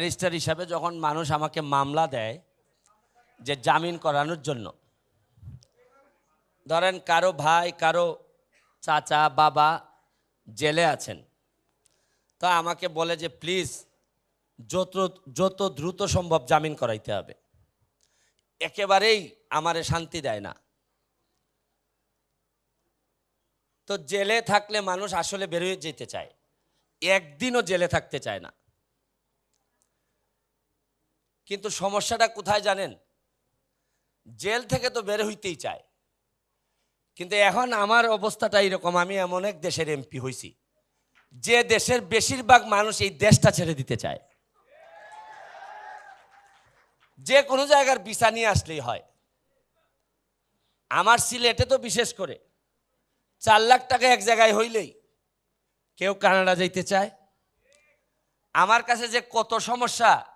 Barrister হিসাবে যখন মানুষ আমাকে মামলা দেয় যে জামিন করানোর জন্য, ধরেন কারও ভাই, কারও চাচা, বাবা জেলে আছেন, তো আমাকে বলে যে, প্লিজ, যত যত দ্রুত সম্ভব জামিন করাইতে হবে। একেবারেই আমারে শান্তি দেয় না। তো জেলে থাকলে মানুষ আসলে বেরোয় যেতে চায়। একদিনও জেলে থাকতে চায় না। কিন্তু সমস্যাটা কোথায় জানেন? জেল থেকে তো বের হইতেই চায়। কিন্তু এখন আমার অবস্থাটা এরকম, আমি এমন এক দেশের এমপি হয়েছি যে দেশের বেশিরভাগ মানুষ এই দেশটা ছেড়ে দিতে চায়। যে কোনো জায়গার ভিসা নিয়ে আসলেই হয়। আমার সিলেটে তো বিশেষ করে, চার লাখ টাকা এক জায়গায় হইলেই কেউ কানাডা যাইতে চায়। আমার কাছে যে কত সমস্যা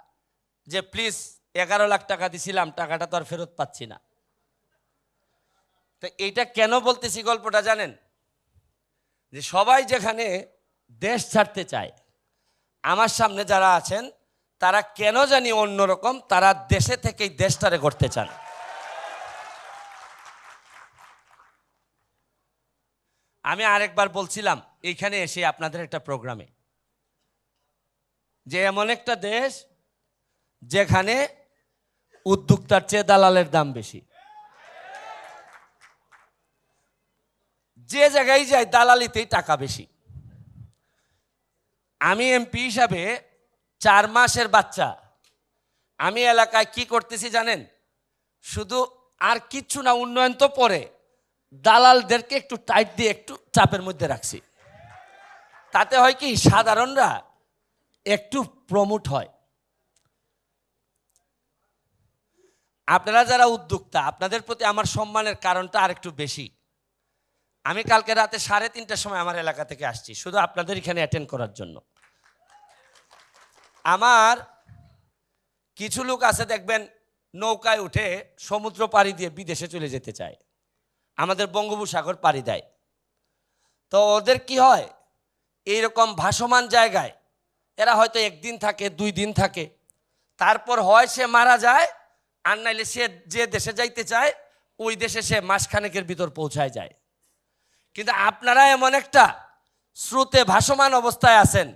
যে, প্লিজ, এগারো লাখ টাকা দিছিলাম, টাকাটা তো আর ফেরত পাচ্ছি না। তো এইটা কেন বলতেছি গল্পটা জানেন? যে, সবাই যেখানে দেশ ছাড়তে চায়, আমার সামনে যারা আছেন, তারা কেন জানি অন্যরকম, তারা দেশে থেকেই দেশটারে করতে চান। আমি আরেকবার বলছিলাম, এইখানে এসে আপনাদের একটা প্রোগ্রামে, যে, এমন একটা দেশ যেখানে উদ্যোক্তার চেয়ে দালালের দাম বেশি। যে জায়গায় যায় দালালিতেই টাকা বেশি। আমি এমপি হিসাবে চার মাসের বাচ্চা। আমি এলাকায় কি করতেছি জানেন? শুধু আর কিচ্ছু না, উন্নয়ন তো পরে। দালালদেরকে একটু টাইট দিয়ে একটু চাপের মধ্যে রাখছি। তাতে হয় কি, সাধারণরা একটু প্রমোট হয়। আপনারা যারা উদ্যোক্তা, আপনাদের প্রতি আমার সম্মানের কারণটা আরেকটু বেশি। আমি কালকে রাতে সাড়ে তিনটার সময় আমার এলাকা থেকে আসছি, শুধু আপনাদের এখানে অ্যাটেন্ড করার জন্য। আমার কিছু লোক আছে, দেখবেন, নৌকায় উঠে সমুদ্র পাড়ি দিয়ে বিদেশে চলে যেতে চায়। আমাদের বঙ্গোপসাগর পাড়ি দেয়। তো ওদের কি হয়? এইরকম ভাসমান জায়গায়, এরা হয়তো একদিন থাকে, দুই দিন থাকে। তারপর হয় সে মারা যায় আর নাইলে সে যে দেশে যাইতে চায়, ওই দেশে সে মাসখানেকের ভিতর পৌঁছায় যায়। কিন্তু আপনারা এমন একটা স্রোতে ভাসমান অবস্থায় আছেন।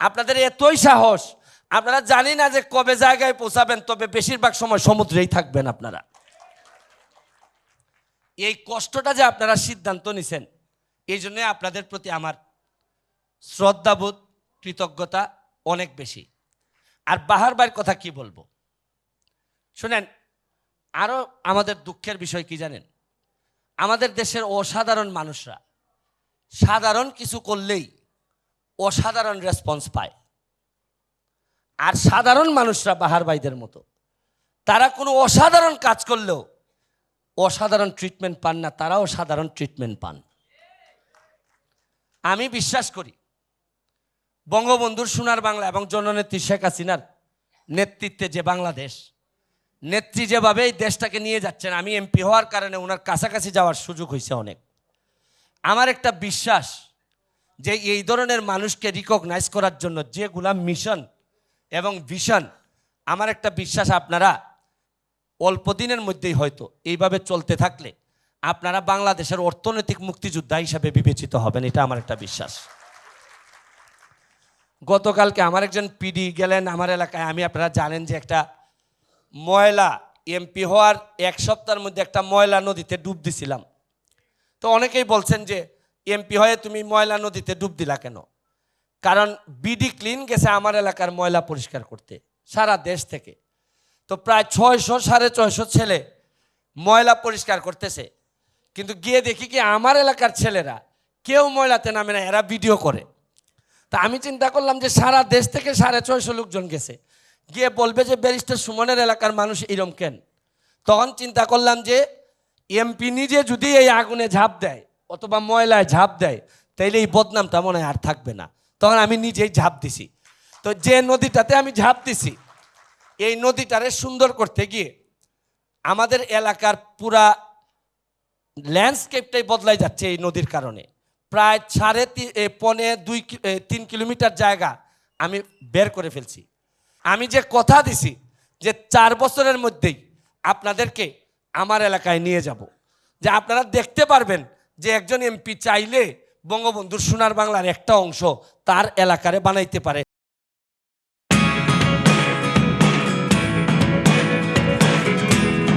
আপনাদের এতই সাহস। আপনারা জানি না যে কবে জায়গায় পৌঁছাবেন, তবে বেশিরভাগ সময় সমুদ্রেই থাকবেন আপনারা। এই কষ্টটা যে আপনারা সিদ্ধান্ত নিছেন, এই জন্য আপনাদের প্রতি আমার শ্রদ্ধাবোধ, কৃতজ্ঞতা অনেক বেশি। আর বাহার কথা কি বলব? শুনেন আরও আমাদের দুঃখের বিষয় কি জানেন? আমাদের দেশের অসাধারণ মানুষরা সাধারণ কিছু করলেই অসাধারণ রেসপন্স পায়। আর সাধারণ মানুষরা বাহার ভাইদের মতো, তারা কোনো অসাধারণ কাজ করলেও অসাধারণ ট্রিটমেন্ট পান না, তারাও সাধারণ ট্রিটমেন্ট পান। আমি বিশ্বাস করি, বঙ্গবন্ধুর সোনার বাংলা এবং জননেত্রী শেখ হাসিনার নেতৃত্বে যে বাংলাদেশ নেত্রী যেভাবে এই দেশটাকে নিয়ে যাচ্ছেন, আমি এমপি হওয়ার কারণে ওনার কাছাকাছি যাওয়ার সুযোগ হয়েছে অনেক। আমার একটা বিশ্বাস যে এই ধরনের মানুষকে রিকগনাইজ করার জন্য যেগুলা মিশন এবং ভিশন আমার একটা বিশ্বাস আপনারা অল্প দিনের মধ্যেই হয়তো এইভাবে চলতে থাকলে আপনারা বাংলাদেশের অর্থনৈতিক মুক্তিযোদ্ধা হিসাবে বিবেচিত হবেন, এটা আমার একটা বিশ্বাস। গতকালকে আমার একজন পিডি গেলেন, আমার এলাকায়, আমি, আপনারা জানেন যে একটা ময়লা এমপি হওয়ার এক সপ্তাহের মধ্যে একটা ময়লা নদীতে ডুব দিছিলাম। তো অনেকেই বলছেন যে এমপি হয়ে তুমি ময়লা নদীতে ডুব দিলা কেন? কারণ বিডি ক্লিন গেছে আমার এলাকার ময়লা পরিষ্কার করতে, সারা দেশ থেকে। তো প্রায় ছয়শো সাড়ে ছয়শো ছেলে ময়লা পরিষ্কার করতেছে। কিন্তু গিয়ে দেখি কি আমার এলাকার ছেলেরা কেউ ময়লাতে নামে না, এরা ভিডিও করে। তা আমি চিন্তা করলাম যে সারা দেশ থেকে সাড়ে ছয়শো লোকজন গেছে। গিয়ে বলবে যে ব্যারিস্টার সুমনের এলাকার মানুষ এরম কেন? তখন চিন্তা করলাম যে এমপি নিজে যদি এই আগুনে ঝাঁপ দেয় অথবা ময়লায় ঝাঁপ দেয়, তাইলে এই বদনামটা মনে হয় আর থাকবে না। তখন আমি নিজেই ঝাঁপ দিছি। তো যে নদীটাতে আমি ঝাঁপ দিছি, এই নদীটারে সুন্দর করতে গিয়ে আমাদের এলাকার পুরা ল্যান্ডস্কেপটাই বদলাই যাচ্ছে এই নদীর কারণে। প্রায় সাড়ে পনে দুই তিন কিলোমিটার জায়গা আমি বের করে ফেলছি। আমি যে কথা দিছি, যে চার বছরের মধ্যেই আপনাদেরকে আমার এলাকায় নিয়ে যাব। যে আপনারা দেখতে পারবেন যে একজন এমপি চাইলে বঙ্গবন্ধুর সোনার বাংলার একটা অংশ তার এলাকারে বানাইতে পারে।